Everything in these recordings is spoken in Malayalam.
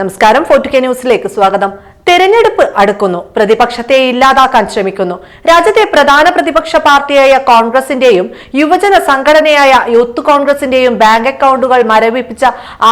നമസ്കാരം ഫോർട്ടു കെ ന്യൂസിലേക്ക് സ്വാഗതം. തെരഞ്ഞെടുപ്പ് അടുക്കുന്നു. പ്രതിപക്ഷത്തെ ഇല്ലാതാക്കാൻ ശ്രമിക്കുന്നു. രാജ്യത്തെ പ്രധാന പ്രതിപക്ഷ പാർട്ടിയായ കോൺഗ്രസിന്റെയും യുവജന സംഘടനയായ യൂത്ത് കോൺഗ്രസിന്റെയും ബാങ്ക് അക്കൗണ്ടുകൾ മരവിപ്പിച്ച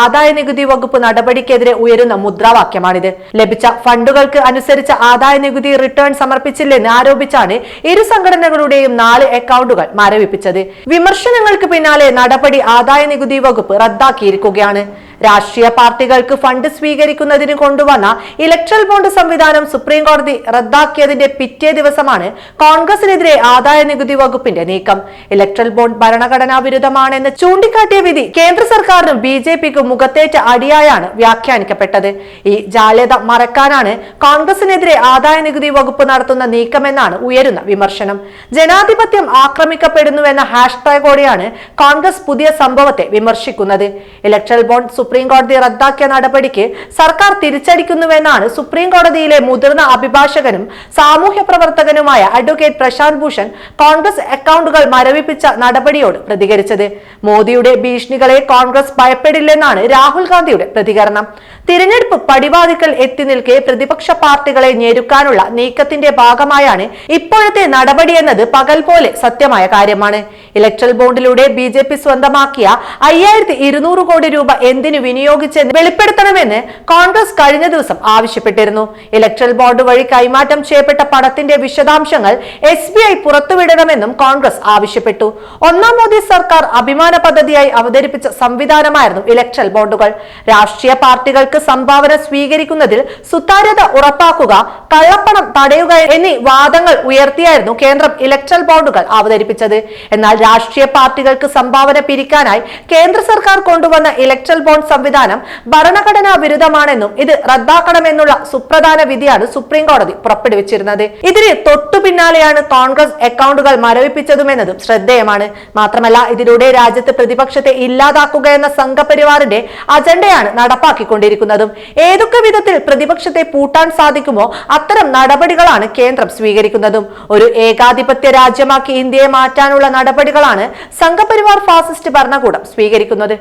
ആദായ നികുതി വകുപ്പ് നടപടിക്കെതിരെ ഉയരുന്ന മുദ്രാവാക്യമാണിത്. ലഭിച്ച ഫണ്ടുകൾക്ക് അനുസരിച്ച് ആദായ നികുതി റിട്ടേൺ സമർപ്പിച്ചില്ലെന്ന് ആരോപിച്ചാണ് ഇരു സംഘടനകളുടെയും നാല് അക്കൗണ്ടുകൾ മരവിപ്പിച്ചത്. വിമർശനങ്ങൾക്ക് പിന്നാലെ നടപടി ആദായ നികുതി വകുപ്പ് റദ്ദാക്കിയിരിക്കുകയാണ്. രാഷ്ട്രീയ പാർട്ടികൾക്ക് ഫണ്ട് സ്വീകരിക്കുന്നതിന് കൊണ്ടുവന്ന ഇലക്ട്രൽ ബോണ്ട് സംവിധാനം സുപ്രീം കോടതി റദ്ദാക്കിയതിന്റെ പിറ്റേ ദിവസമാണ് കോൺഗ്രസിനെതിരെ ആദായ നികുതി വകുപ്പിന്റെ നീക്കം. ഇലക്ട്രൽ ബോണ്ട് ഭരണഘടനാ വിരുദ്ധമാണെന്ന് ചൂണ്ടിക്കാട്ടിയ വിധി കേന്ദ്ര സർക്കാരിനും ബി ജെ പിക്കും മുഖത്തേറ്റ അടിയായാണ് വ്യാഖ്യാനിക്കപ്പെട്ടത്. ഈ ജാള്യത മറക്കാനാണ് കോൺഗ്രസിനെതിരെ ആദായ നികുതി വകുപ്പ് നടത്തുന്ന നീക്കമെന്നാണ് ഉയരുന്ന വിമർശനം. ജനാധിപത്യം ആക്രമിക്കപ്പെടുന്നുവെന്ന ഹാഷ്ടാഗോടെയാണ് കോൺഗ്രസ് പുതിയ സംഭവത്തെ വിമർശിക്കുന്നത്. ഇലക്ട്രൽ ബോണ്ട് സുപ്രീം കോടതി റദ്ദാക്കിയ നടപടിക്ക് സർക്കാർ തിരിച്ചടിക്കുന്നുവെന്നാണ് സുപ്രീം കോടതിയിലെ മുതിർന്ന അഭിഭാഷകനും സാമൂഹ്യ പ്രവർത്തകനുമായ അഡ്വക്കേറ്റ് പ്രശാന്ത് ഭൂഷൺ കോൺഗ്രസ് അക്കൗണ്ടുകൾ മരവിപ്പിച്ച നടപടിയോട് പ്രതികരിച്ചത്. മോദിയുടെ ഭീഷണികളെ കോൺഗ്രസ് ഭയപ്പെടില്ലെന്നാണ് രാഹുൽ ഗാന്ധിയുടെ പ്രതികരണം. തിരഞ്ഞെടുപ്പ് പടിവാതിക്കൽ എത്തി നിൽക്കെ പ്രതിപക്ഷ പാർട്ടികളെ ഞെരുക്കാനുള്ള നീക്കത്തിന്റെ ഭാഗമായാണ് ഇപ്പോഴത്തെ നടപടിയെന്നത് പകൽ പോലെ സത്യമായ കാര്യമാണ്. ഇലക്ട്രൽ ബോണ്ടിലൂടെ ബി സ്വന്തമാക്കിയ അയ്യായിരത്തി കോടി രൂപ എന്തിനു വിനിയോഗിച്ചെന്ന് വെളിപ്പെടുത്തണമെന്ന് കോൺഗ്രസ് കഴിഞ്ഞ ദിവസം ആവശ്യപ്പെട്ടിരുന്നു. ഇലക്ട്രൽ ബോർഡ് വഴി കൈമാറ്റം ചെയ്യപ്പെട്ട പണത്തിന്റെ വിശദാംശങ്ങൾ എസ് ബി ഐ പുറത്തുവിടണമെന്നും കോൺഗ്രസ് ആവശ്യപ്പെട്ടു. ഒന്നാം മോദി സർക്കാർ അഭിമാന പദ്ധതിയായി അവതരിപ്പിച്ച സംവിധാനമായിരുന്നു ഇലക്ട്രൽ ബോണ്ടുകൾ രാഷ്ട്രീയ പാർട്ടികൾക്ക് സംഭാവന സ്വീകരിക്കുന്നതിൽ സുതാര്യത ഉറപ്പാക്കുക കള്ളപ്പണം തടയുക എന്നീ വാദങ്ങൾ ഉയർത്തിയായിരുന്നു കേന്ദ്രം ഇലക്ട്രൽ ബോണ്ടുകൾ അവതരിപ്പിച്ചത്. എന്നാൽ രാഷ്ട്രീയ പാർട്ടികൾക്ക് സംഭാവന പിരിക്കാനായി കേന്ദ്ര സർക്കാർ കൊണ്ടുവന്ന ഇലക്ട്രൽ ബോണ്ട് സംവിധാനം ഭരണഘടനാ വിരുദ്ധമാണെന്നും ഇത് റദ്ദാക്കണമെന്നുള്ള സുപ്രധാന വിധിയാണ് സുപ്രീം കോടതി പുറപ്പെടുവിച്ചിരുന്നത്. ഇതിന് തൊട്ടു പിന്നാലെയാണ് കോൺഗ്രസ് അക്കൗണ്ടുകൾ മരവിപ്പിച്ചതുമെന്നതും ശ്രദ്ധേയമാണ്. മാത്രമല്ല ഇതിലൂടെ രാജ്യത്ത് പ്രതിപക്ഷത്തെ ഇല്ലാതാക്കുക എന്ന സംഘപരിവാറിന്റെ അജണ്ടയാണ് നടപ്പാക്കിക്കൊണ്ടിരിക്കുന്നതും. ഏതൊക്കെ വിധത്തിൽ പ്രതിപക്ഷത്തെ പൂട്ടാൻ സാധിക്കുമോ അത്തരം നടപടികളാണ് കേന്ദ്രം സ്വീകരിക്കുന്നതും. ഒരു ഏകാധിപത്യ രാജ്യമാക്കി ഇന്ത്യയെ മാറ്റാനുള്ള നടപടികളാണ് സംഘപരിവാർ ഫാസിസ്റ്റ് ഭരണകൂടം സ്വീകരിക്കുന്നത്.